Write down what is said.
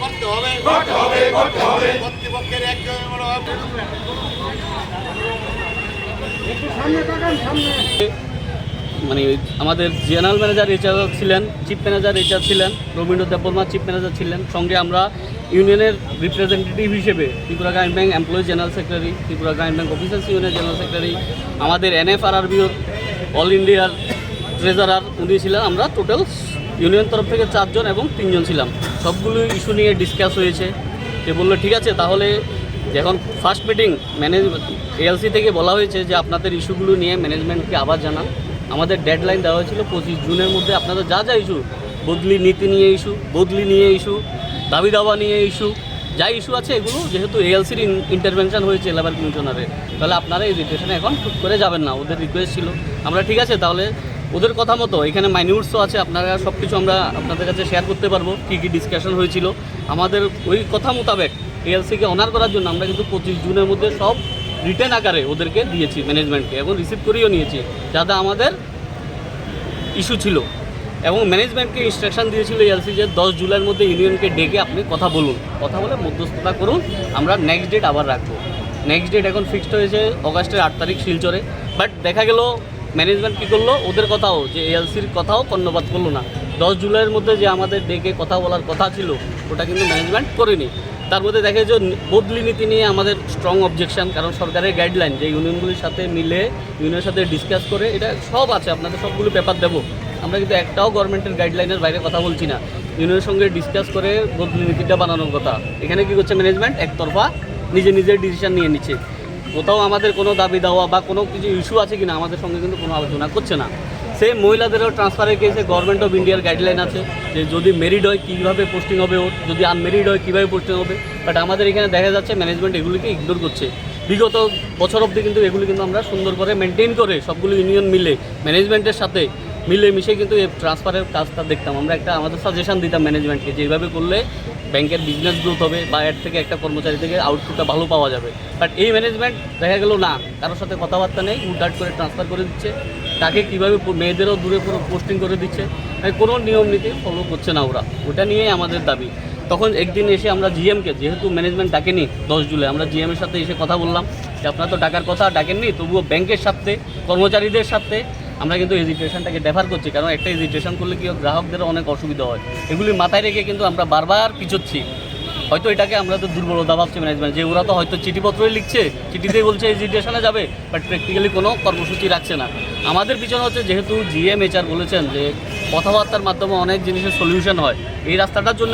করতে হবে। কর্তৃপক্ষের একজন মানে আমাদের জেনারেল ম্যানেজার এইচআর ছিলেন চিফ ম্যানেজার এইচআর ছিলেন রবীন্দ্র দেববর্মা চিফ ম্যানেজার ছিলেন। সঙ্গে আমরা ইউনিয়নের রিপ্রেজেন্টেটিভ হিসেবে Tripura Gramin bank employee general secretary Tripura Gramin bank officers ইউনিয়নের জেনারেল সেক্রেটারি আমাদের এনএফআরআরবিওর অল ইন্ডিয়ার ট্রেজারার উনি ছিলেন। আমরা টোটাল ইউনিয়ন তরফ থেকে চারজন এবং তিনজন ছিলাম। সবগুলো ইস্যু নিয়ে ডিসকাস হয়েছে। সে বলল, ঠিক আছে, তাহলে যখন ফার্স্ট মিটিং ম্যানেজ এএলসি থেকে বলা হয়েছে যে, আপনাদের ইস্যুগুলো নিয়ে ম্যানেজমেন্টকে আবার জানান। আমাদের ডেডলাইন দেওয়া হয়েছিল পঁচিশ জুনের মধ্যে। আপনাদের যা যা ইস্যু বদলি নীতি নিয়ে ইস্যু বদলি নিয়ে ইস্যু দাবি দাওয়া নিয়ে ইস্যু যা ইস্যু আছে এগুলো, যেহেতু এএলসির ইন্টারভেনশন হয়েছে লেবার কমিশনারে তাহলে আপনারা এই রিটেশনে এখন টুক করে যাবেন না। ওদের রিকোয়েস্ট ছিল। আমরা ঠিক আছে, তাহলে ওদের কথা মতো এখানে মাইনিউটসও আছে, আপনারা সব কিছু আমরা আপনাদের কাছে শেয়ার করতে পারব, কী কী ডিসকাশন হয়েছিল। আমাদের ওই কথা মোতাবেক এএলসিকে অনার করার জন্য আমরা কিন্তু পঁচিশ জুনের মধ্যে সব রিটার্ন আকারে ওদেরকে দিয়েছি ম্যানেজমেন্টকে এবং রিসিভ করেও নিয়েছি, যাতে আমাদের ইস্যু ছিল। এবং ম্যানেজমেন্টকে ইনস্ট্রাকশন দিয়েছিল এলসি যে দশ জুলাইয়ের মধ্যে ইউনিয়নকে ডেকে আপনি কথা বলুন, কথা বলে মধ্যস্থতা করুন, আমরা নেক্সট ডেট আবার রাখব। নেক্সট ডেট এখন ফিক্সড হয়েছে অগাস্টের আট তারিখ শিলচরে বাট দেখা গেল ম্যানেজমেন্ট কী করল? ওদের কথাও, যে এলসির কথাও কর্ণপাত করল না। দশ জুলাইয়ের মধ্যে যে আমাদের ডেকে কথা বলার কথা ছিল, ওটা কিন্তু ম্যানেজমেন্ট করেনি। তার মধ্যে দেখা যে বদলি নীতি নিয়ে আমাদের স্ট্রং অবজেকশন কারণ সরকারের গাইডলাইন যে ইউনিয়নগুলির সাথে মিলে ইউনিয়নের সাথে ডিসকাস করে, এটা সব আছে, আপনাদের সবগুলো পেপার দেবো। আমরা কিন্তু একটাও গভর্নমেন্টের গাইডলাইনের বাইরে কথা বলছি না। ইউনিয়নের সঙ্গে ডিসকাস করে বদলি নীতিটা বানানোর কথা। এখানে কি করছে ম্যানেজমেন্ট একতরফা নিজে নিজের ডিসিশন নিয়ে নিচ্ছে। কোথাও আমাদের কোনো দাবি দেওয়া বা কোনো কিছু ইস্যু আছে কিনা আমাদের সঙ্গে কিন্তু কোনো আলোচনা করছে না। সেই মহিলাদেরও ট্রান্সফারের কেসে গভর্নমেন্ট অফ ইন্ডিয়ার গাইডলাইন আছে যে যদি মেরিড হয়, কীভাবে পোস্টিং হবে ওর যদি আনমেরিড হয়, কীভাবে পোস্টিং হবে? বাট আমাদের এখানে দেখা যাচ্ছে ম্যানেজমেন্ট এগুলিকে ইগনোর করছে। বিগত বছর অবধি কিন্তু এগুলি কিন্তু আমরা সুন্দর করে মেনটেন করে সবগুলো ইউনিয়ন মিলে ম্যানেজমেন্টের সাথে মিলে মিশে কিন্তু এই ট্রান্সফারের কাজটা দেখতাম। আমরা একটা আমাদের সাজেশন দিতাম ম্যানেজমেন্টকে যে এইভাবে করলে ব্যাংকের বিজনেস গ্রোথ হবে বা এর থেকে একটা কর্মচারী থেকে আউটপুটটা ভালো পাওয়া যাবে। বাট এই ম্যানেজমেন্ট দেখা গেল না, কারোর সাথে কথাবার্তা নেই, উল্টাট করে ট্রান্সফার করে দিচ্ছে। তাকে কীভাবে মেয়েদেরও দূরে পুরো পোস্টিং করে দিচ্ছে। মানে কোনো নিয়ম নীতি ফলো করছে না ওরা। ওটা নিয়েই আমাদের দাবি। তখন একদিন এসে আমরা জিএমকে যেহেতু ম্যানেজমেন্ট ডাকেনি দশ জুলাই, আমরা জিএমের সাথে এসে কথা বললাম যে, আপনারা তো ডাকার কথা, ডাকেননি, তবুও ব্যাংকের সাথে কর্মচারীদের সাথে আমরা কিন্তু এজিটেশনটাকে ডেফার করছি, কারণ একটা এজিটেশন করলে কি গ্রাহকদেরও অনেক অসুবিধা হয়। এগুলি মাথায় রেখে কিন্তু আমরা বারবার পিছোচ্ছি। হয়তো এটাকে আমরা তো দুর্বলতা ভাবছি ম্যানেজমেন্ট যে ওরা তো হয়তো চিঠিপত্রই লিখছে, চিঠিতেই বলছে এজিটেশনে যাবে বাট প্র্যাকটিক্যালি কোনো কর্মসূচি রাখছে না। আমাদের পিছনে হচ্ছে, যেহেতু জিএম এইচআর বলেছেন যে কথাবার্তার মাধ্যমে অনেক জিনিসের সলিউশন হয়, এই রাস্তাটার জন্য